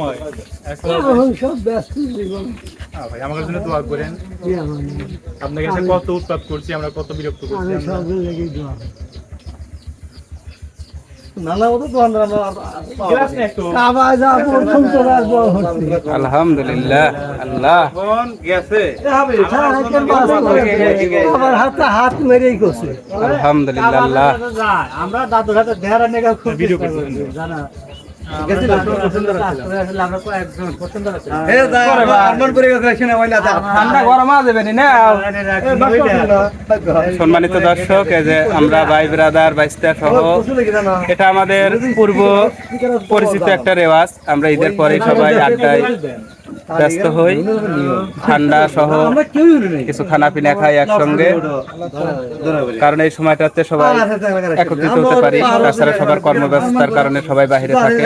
সময় এখন এখন সব ব্যস্ত জীবন ভাই আমার জন্য দোয়া করেন। আপনার কাছে কত উৎপাদ করছি আমরা কত বিরক্ত করছি আমি আমরা। সব লেগে দোয়া নানা মতো দোকান গ্লাস নেই একটু। কাবা যা প্রথম তো রাখব হচ্ছে আলহামদুলিল্লাহ আল্লাহ। হাতে হাত মেরেই করছে। আলহামদুলিল্লাহ আমরা দাদুর হাতে দেহারা নেগা খুব ভিডিও চেষ্টা করছি। করছি, জানা। গরম আসবে না সম্মানিত দর্শক এই যে আমরা ভাই ব্রাদার বাইস্তা সহ এটা আমাদের পূর্ব পরিচিত একটা রেওয়াজ। আমরা ঈদের পরে সবাই আড্ডায় ব্যস্ত হই, ঠান্ডা সহ কিছু খানা পিনা খাই একসঙ্গে। কারণ এই সময়টাতে সবাই একত্রিত হতে পারি, তাছাড়া সবার কর্মব্যস্ততার কারণে সবাই বাইরে থাকে